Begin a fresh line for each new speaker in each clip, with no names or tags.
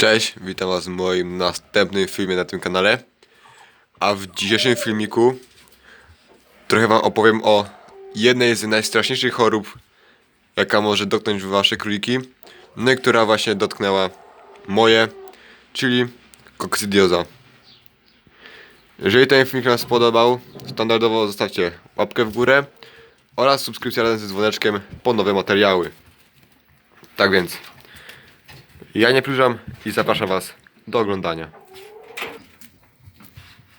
Cześć, witam was w moim następnym filmie na tym kanale. A w dzisiejszym filmiku trochę wam opowiem o jednej z najstraszniejszych chorób, jaka może dotknąć wasze króliki, no i która właśnie dotknęła moje, czyli kokcydioza. Jeżeli ten filmik wam spodobał, standardowo zostawcie łapkę w górę oraz subskrypcję razem ze dzwoneczkiem po nowe materiały. Tak więc, ja nie plużam i zapraszam Was do oglądania.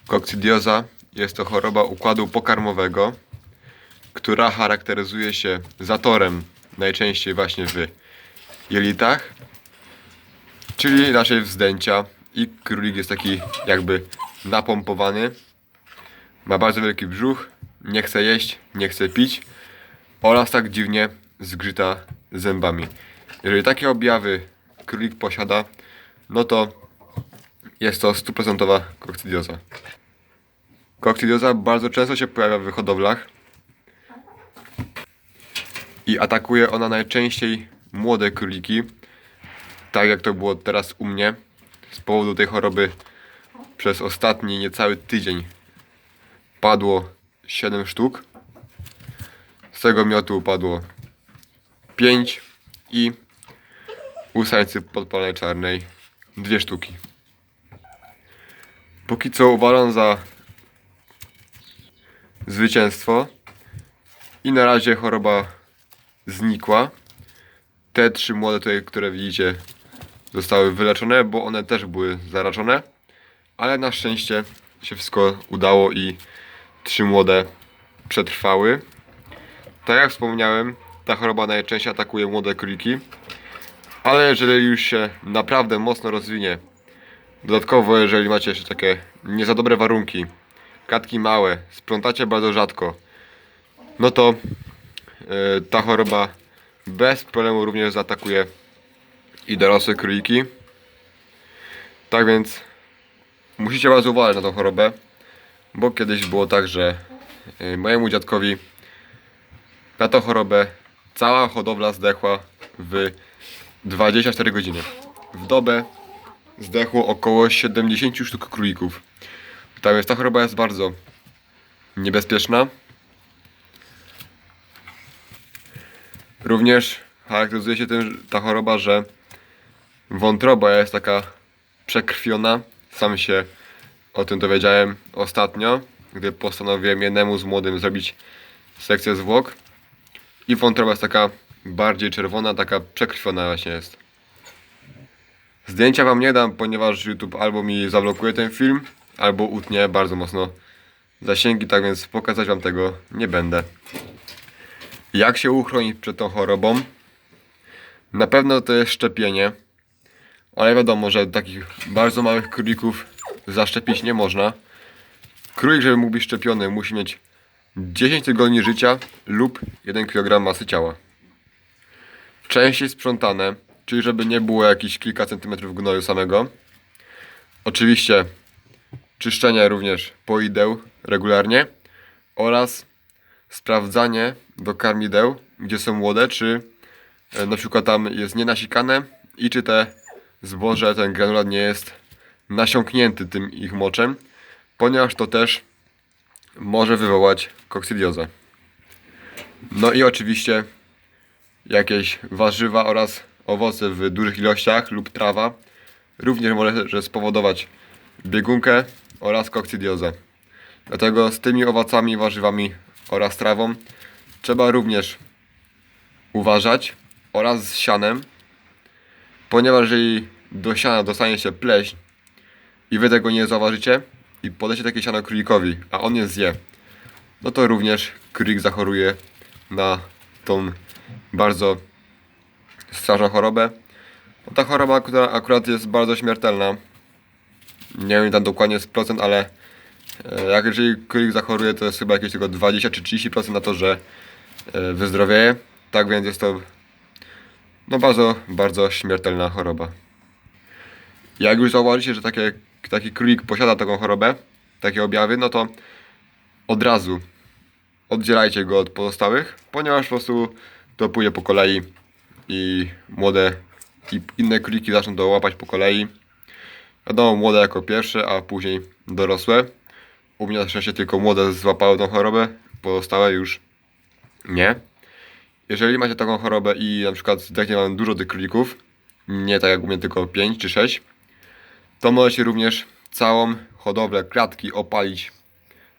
Kokcydioza jest to choroba układu pokarmowego, która charakteryzuje się zatorem najczęściej właśnie w jelitach, czyli naszej wzdęcia i królik jest taki jakby napompowany. Ma bardzo wielki brzuch, nie chce jeść, nie chce pić oraz tak dziwnie zgrzyta zębami. Jeżeli takie objawy królik posiada, no to jest to stuprocentowa kokcydioza. Kokcydioza bardzo często się pojawia w hodowlach i atakuje ona najczęściej młode króliki, tak jak to było teraz u mnie. Z powodu tej choroby przez ostatni niecały tydzień padło 7 sztuk. Z tego miotu upadło 5 i Łusańcy podpalonej czarnej. Dwie sztuki. Póki co uważam za zwycięstwo. I na razie choroba znikła. Te trzy młode tutaj, które widzicie, zostały wyleczone, bo one też były zarażone. Ale na szczęście się wszystko udało i trzy młode przetrwały. Tak jak wspomniałem, ta choroba najczęściej atakuje młode króliki. Ale jeżeli już się naprawdę mocno rozwinie, dodatkowo jeżeli macie jeszcze takie nie za dobre warunki, katki małe, sprzątacie bardzo rzadko, no to yy, ta choroba bez problemu również zaatakuje i dorosłe króliki. Tak więc musicie bardzo uważać na tą chorobę, bo kiedyś było tak, że yy, mojemu dziadkowi na tą chorobę cała hodowla zdechła w 24 godziny. W dobę zdechło około 70 sztuk królików. Tak więc ta choroba jest bardzo niebezpieczna. Również charakteryzuje się tym ta choroba, że wątroba jest taka przekrwiona. Sam się o tym dowiedziałem ostatnio, gdy postanowiłem jednemu z młodym zrobić sekcję zwłok. I wątroba jest taka bardziej czerwona, taka przekrwiona właśnie jest. Zdjęcia wam nie dam, ponieważ YouTube albo mi zablokuje ten film, albo utnie bardzo mocno zasięgi, tak więc pokazać wam tego nie będę. Jak się uchronić przed tą chorobą? Na pewno to jest szczepienie, ale wiadomo, że takich bardzo małych królików zaszczepić nie można. Królik, żeby mógł być szczepiony, musi mieć 10 tygodni życia lub 1 kg masy ciała częściej sprzątane, czyli żeby nie było jakichś kilka centymetrów gnoju samego. Oczywiście czyszczenie również poideł regularnie oraz sprawdzanie do karmideł, gdzie są młode, czy e, na przykład tam jest nienasikane i czy te zboże, ten granulat nie jest nasiąknięty tym ich moczem, ponieważ to też może wywołać kokcydiozę. No i oczywiście jakieś warzywa oraz owoce w dużych ilościach lub trawa również może spowodować biegunkę oraz kokcydiozę. Dlatego z tymi owocami, warzywami oraz trawą trzeba również uważać oraz z sianem, ponieważ jeżeli do siana dostanie się pleśń i wy tego nie zauważycie i podecie takie siano królikowi, a on je zje, no to również królik zachoruje na tą bardzo straszną chorobę. No, ta choroba, która akurat jest bardzo śmiertelna. Nie wiem tam dokładnie z procent, ale e, jak jeżeli królik zachoruje, to jest chyba jakieś tylko 20 czy 30% na to, że e, wyzdrowieje. Tak więc jest to no bardzo, bardzo śmiertelna choroba. Jak już zauważycie, że takie, taki królik posiada taką chorobę, takie objawy, no to od razu oddzielajcie go od pozostałych, ponieważ po prostu pójdzie po kolei i młode i inne króliki zaczną to łapać po kolei. Wiadomo, młode jako pierwsze, a później dorosłe. U mnie na szczęście tylko młode złapały tą chorobę, pozostałe już nie. Jeżeli macie taką chorobę i na przykład zdechnie wam dużo tych królików, nie tak jak u mnie tylko 5 czy 6, to możecie również całą hodowlę klatki opalić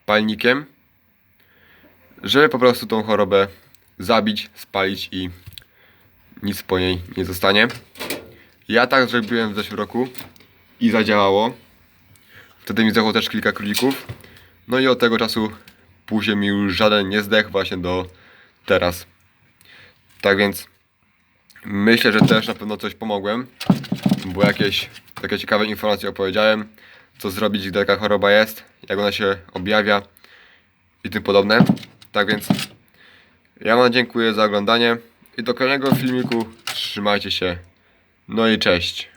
palnikiem, żeby po prostu tą chorobę zabić, spalić i nic po niej nie zostanie. Ja tak zrobiłem w zeszłym roku i zadziałało. Wtedy mi zdechło też kilka królików. No i od tego czasu później mi już żaden nie zdechł właśnie do teraz. Tak więc myślę, że też na pewno coś pomogłem, bo jakieś takie ciekawe informacje opowiedziałem, co zrobić, gdy taka choroba jest, jak ona się objawia i tym podobne. Tak więc ja wam dziękuję za oglądanie i do kolejnego filmiku trzymajcie się. No i cześć.